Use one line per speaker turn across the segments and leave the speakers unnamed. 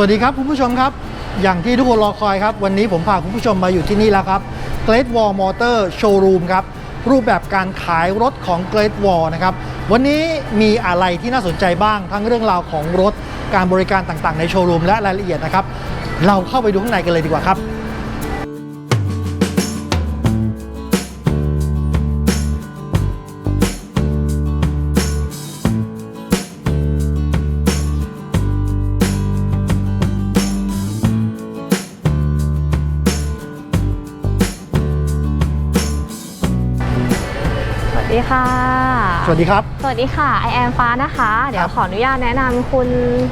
วัสดีครับคุณผู้ชมครับ อย่างที่ทุกคนรอคอยครับ วันนี้ผมพาคุณผู้ชมมาอยู่ที่นี่แล้วครับ Great Wall Motor Showroom ครับ รูปแบบการขายรถของ Great Wall นะครับ วันนี้มีอะไรที่น่าสนใจบ้าง ทั้งเรื่องราวของรถการบริการต่างๆ ในโชว์รูมและรายละเอียดนะครับ เราเข้าไปดูข้างในกันเลยดีกว่าครับ
ค่ะ
สวัสดีครับ
สวัสดีค่ะไอแอมฟ้านะคะ เดี๋ย
ครั
ว
บ
ขออนุญาตแนะนำคุณ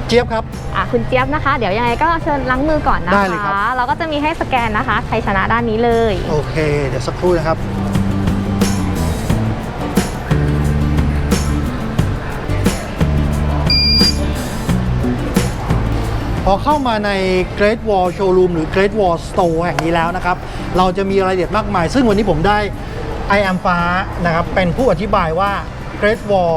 เจี๊ยบครับ
อะคุณเจี๊ยบนะคะ เดี๋ยวยังไงก็เชิญล้างมือก่อนนะ
ได้เลยครั
คะ
บ
เราก็จะมีให้สแกนนะคะใครชนะด้านนี้เลย
โอเค เดี๋ยวสักครู่นะครับ พอเข้ามาใน Great Wall Showroom หรือ Great Wall Store แห่งนี้แล้วนะครับ เราจะมีรายละเอียดมากมาย ซึ่งวันนี้ผมได้ ไอแอมฟ้านะครับเป็นผู้อธิบายว่า Great Wall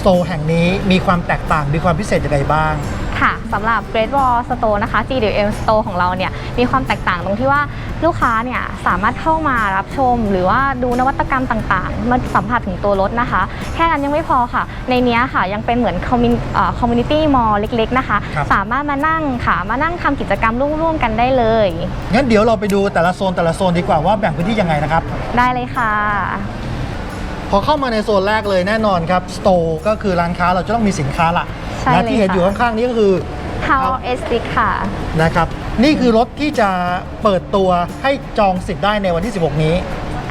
โซแห่งนี้มีความแตกต่างมีความพิเศษอย่างไรบ้าง
ค่ะสำหรับ Great Wall Store นะคะ GWM Store ของเราเนี่ยมีความแตกต่างตรงที่ว่าลูกค้าเนี่ยสามารถเข้ามารับชม หรือว่าดูนวัตกรรมต่างๆ มาสัมผัสถึงตัวรถนะคะ แค่นั้นยังไม่พอค่ะ ในเนี้ยค่ะยังเป็นเหมือนคอมมูนิตี้มอลเล็กๆนะคะ
ครับ
สามารถมานั่งค่ะมานั่งทำกิจกรรมร่วมๆกันได้เลย
งั้นเดี๋ยวเราไปดูแต่ละโซนแต่ละโซนดีกว่าว่าแบ่งพื้นที่ยังไงนะครับ
ได้เลยค่ะ
พอเข้ามาในโซนแรกเลยแน่นอนครับ Store ก็คือร้านค้าเราจะต้องมีสินค้าละ
ใช่
และ
เลย
ที่เห็น
ค่ะ
อยู่ข้างๆนี้ก็คือ
How S ค่ะ
นะครับ นี่คือรถที่จะเปิดตัวให้จองสิทธิ์ได้ในวันที่ 16 นี้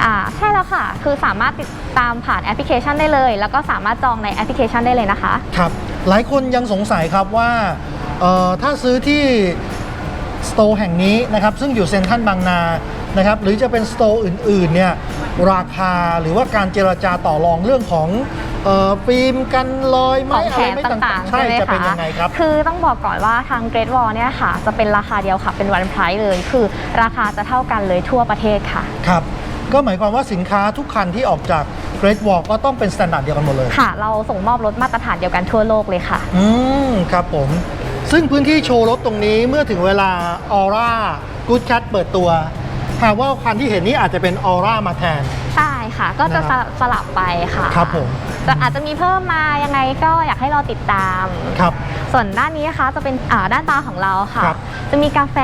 อ่าใช่แล้วค่ะ คือสามารถติดตามผ่านแอปพลิเคชันได้เลย แล้วก็สามารถจองในแอปพลิเคชันได้เลยนะคะ
ครับ หลายคนยังสงสัยครับว่าเอ่อถ้าซื้อที่สโตร์แห่งนี้นะครับ ซึ่งอยู่เซ็นทรัลบางนานะครับ หรือจะเป็นสโตร์อื่นๆเนี่ยราคาหรือว่าการเจรจาต่อรองเรื่องของ เอ่อฟิล์มกันรอยไห
ข
ม
อง
อะ
แถ
ไร
ม
ไม่
ต
ต่าา
งง
ๆ
ๆ
ใช่
ใช่ไหม
จะเป็น
คะ
ยังไงครับ
คือต้องบอกก่อนว่าทาง Great Wall เนี่ยค่ะ จะเป็นราคาเดียวค่ะ เป็นวันไพรส์เลย คือราคาจะเท่ากันเลยทั่วประเทศค่ะ
ครับ ก็หมายความว่าสินค้าทุกคันที่ออกจาก Great Wall ก็ต้องเป็นสแตนดาร์ดเดียวกันหมดเลย
ค่ะ เราส่งมอบรถมาตรฐานเดียวกันทั่วโลกเลยค่ะ
อืม ครับผม ซึ่งพื้นที่โชว์รถตรงนี้เมื่อถึงเวลาออร่ากูดแคทเปิดตัวหากว่าคันที่เห็นนี้อาจจะเป็นออร่ามาแทน
ใช่ค่ะ ก็จะ
นะครับ
สลับไปค่ะ
ครับผม
จะอาจจะมีเพิ่มมายังไงก็อยากให้เราติดตาม
ครับ
ส่วนด้านนี้นะคะจะเป็นอ่าด้านตาของเราค่ะ
ครับ
จะมีกาแฟ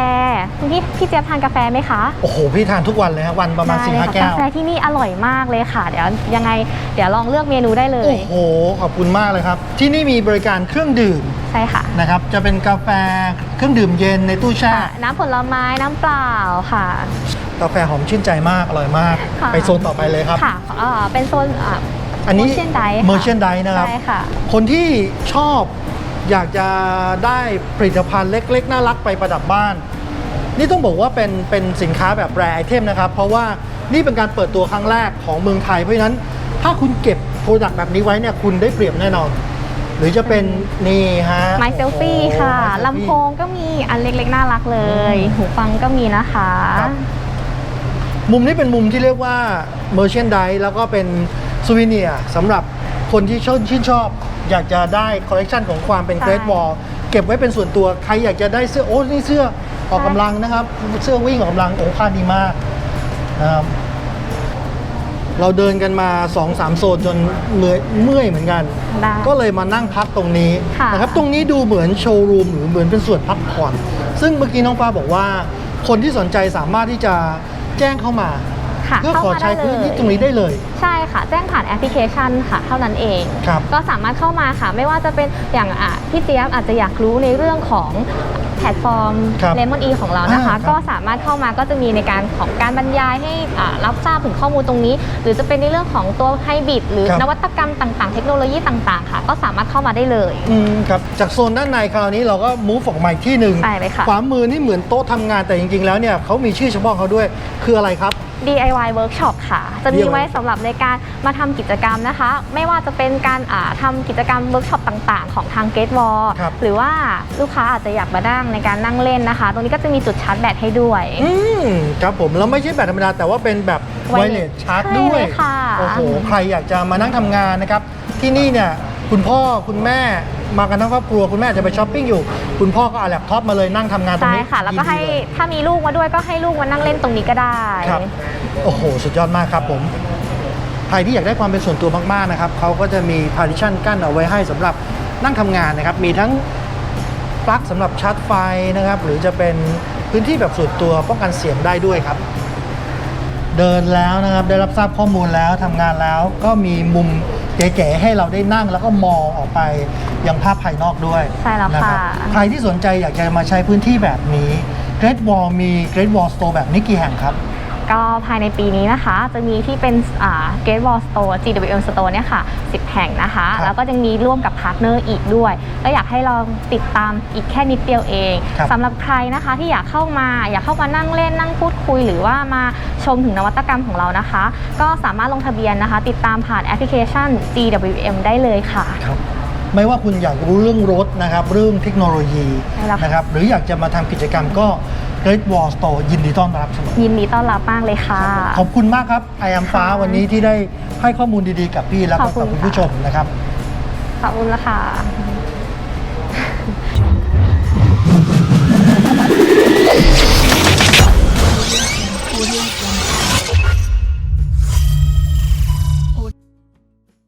พี่พี่เจี๊ยบทานกาแฟไหมคะ
โอ้โห พี่ทานทุกวันเลยฮะวันประมาณ
ได้
สี่ห้า
ค่ะ
แก้
กาว แฟที่นี่อร่อยมากเลยค่ะ เดี๋ยวยังไงเดี๋ยวลองเลือกเมนูได้เลย
โอ้โห ขอบคุณมากเลยครับ ที่นี่มีบริการเครื่องดื่ม
ใช่ค่ะ
นะครับ จะเป็นกาแฟเครื่องดื่มเย็นในตู้แช่
ค่ะน้ำผลไม้น้ำเปล่าค่ะ
กาแฟหอมชื่นใจมาก อร่อยมาก
ค่ะ
ไปโซนต่อไปเลยครับ
ค่ะเอ่อเป็นโซนอ่า
อันนี้
merchandise ค่ะ
merchandise นะครับ
ใช่ค่ะ
คนที่ชอบอยากจะได้ผลิตภัณฑ์เล็กๆ น่ารักไปประดับบ้าน นี่ต้องบอกว่าเป็นเป็นสินค้าแบบแรไอเทมนะครับ เพราะว่านี่เป็นการเปิดตัวครั้งแรกของเมืองไทย เพราะฉะนั้นถ้าคุณเก็บโปรดักต์แบบนี้ไว้เนี่ยคุณได้เปรียบแน่นอน หรือจะเป็นนี่ฮะ
ไมเซลฟี่
โอ้โห
ค่ะ
My Selfie
ลำโพงก็มีอันเล็กๆ น่ารักเลย
อืม
หูฟังก็มีนะคะ
ครับ มุมนี้เป็นมุมที่เรียกว่า merchandise แล้วก็เป็น ซูวิเนียสำหรับคนที่ชอบชื่นชอบ อยากจะได้คอลเลกชันของความเป็น
ใช่
Great Wall เก็บไว้เป็นส่วนตัวใครอยากจะได้เสื้อโอ้นี่เสื้อออกกำลังนะครับ เสื้อวิ่งออกกำลังโอ้ค่าดีมากนะครับเราเดินกันมา 2-3โซนจนเหนื่อยเมื่อยเหมือนกัน
ได้
ก็เลยมานั่งพักตรงนี้
ค่ะ
นะครับตรงนี้ดูเหมือนโชว์รูมหรือเหมือนเป็นส่วนพักผ่อน ซึ่งเมื่อกี้น้องฟ้าบอกว่า คนที่สนใจสามารถที่จะแจ้งเข้ามา
ค่ะ
เพื่อขอ
เข้ามา
ใช้
ได้
พื้นที่
เลย
ตรงนี้ได้เลย
ใช่ค่ะ แจ้งผ่านแอปพลิเคชันค่ะ เท่านั้นเอง
ครับ
ก็สามารถเข้ามาค่ะ ไม่ว่าจะเป็นอย่างอะพี่เจี๊ยบอาจจะอยากรู้ในเรื่องของ แพลตฟอร์ม
ครับ
เลมอนอีของเรานะคะ
อ่าครับ
ก็สามารถเข้ามาก็จะมีในการของการบรรยายให้อ่ารับทราบถึงข้อมูลตรงนี้ หรือจะเป็นในเรื่องของตัวไฮบริดหรือ
ครับ
นวัตกรรมต่างๆ เทคโนโลยีต่างๆ ค่ะ ก็สามารถเข้ามาได้เลย
อืมครับจากโซนด้านในคราวนี้เราก็มูฟออกมาอีกที่หนึ่ง
ใช่เลยค่ะ
ขวามือนี่เหมือนโต๊ะทำงานแต่จริง ๆ แล้วเนี่ยเขามีชื่อเฉพาะเขาด้วยคืออะไรครับ
DIY Workshop ค่ะ จะมี
DIY
ไว้สำหรับในการมาทำกิจกรรมนะคะ ไม่ว่าจะเป็นการอ่าทำกิจกรรมเวิร์กช็อปต่างๆ ของทาง Gate Wall
ครับ
หรือว่าลูกค้าอาจจะอยากมานั่งในการนั่งเล่นนะคะ ตรงนี้ก็จะมีจุดชาร์จแบตให้ด้วย
อืมครับผมแล้วไม่ใช่แบบธรรมดาแต่ว่าเป็นแบบไวเล
Wireless
สชาร์จ
ใช่
ด้วย
เลยค่ะ
โอ้โหใครอยากจะมานั่งทำงานนะครับ ที่นี่เนี่ยคุณพ่อคุณแม่มากันทั้งครอบครัวคุณแม่อาจจะไปช้อปปิ้งอยู่ คุณพ่อก็เอาแล็ปท็อปมาเลยนั่งทำงานตรง
ใช่
นี้
ค่ะ แล้วก็ให้
ยินดีเย
ถ้ามีลูกมาด้วยก็ให้ลูกมานั่งเล่นตรงนี้ก็ได้
ครับ โอ้โห สุดยอดมากครับผม ใครที่อยากได้ความเป็นส่วนตัวมาก ๆ นะครับ เขาก็จะมี partition กั้นเอาไว้ให้สำหรับนั่งทำงานนะครับ มีทั้ง ปลั๊กสำหรับชาร์จไฟนะครับ หรือจะเป็นพื้นที่แบบส่วนตัวป้องกันเสียงได้ด้วยครับ เดินแล้วนะครับได้รับทราบข้อมูลแล้วทำงานแล้วก็มีมุมเก๋ๆให้เราได้นั่งแล้วก็มองออกไปยังภาพภายนอกด้วย
ใช่แล้ว
นะ
ค่ะ
ใครที่สนใจอยากจะมาใช้พื้นที่แบบนี้ Great Wall มี Great Wall Store แบบนี้กี่แห่งครับ
ก็ภายในปีนี้นะคะ จะมีที่เป็นอ่า Great Wall Store GWM Store เนี่ยค่ะ 10 แห่งนะคะ
ครับ
แล้วก็ยังมีร่วมกับพาร์ทเนอร์อีกด้วย ก็อยากให้ลองติดตามอีกแค่นิดเดียวเอง
ครับ
สำหรับใครนะคะที่อยากเข้ามา อยากเข้ามานั่งเล่นนั่งพูดคุย หรือว่ามาชมถึงนวัตกรรมของเรานะคะ ก็สามารถลงทะเบียนนะคะ ติดตามผ่านแอปพลิเคชัน GWM ได้เลยค่ะ
ครับไม่ว่าคุณอยากรู้เรื่องรถนะครับ เรื่องเทคโนโลยี
ใช่แล้วค่ะ
นะครับ หรืออยากจะมาทำกิจกรรมก็ Great Wall Store ยินดีต้อนรับเสมอ
ยินดีต้อนรับมากเลยค่ะ
ขอบคุณมากครับไอแอมฟ้าวันนี้ที่ได้ให้ข้อมูลดีๆกับพี่แล้วก็กับคุณผู้ชมนะครับ
ขอบคุณละค่ะ Audio Jungle.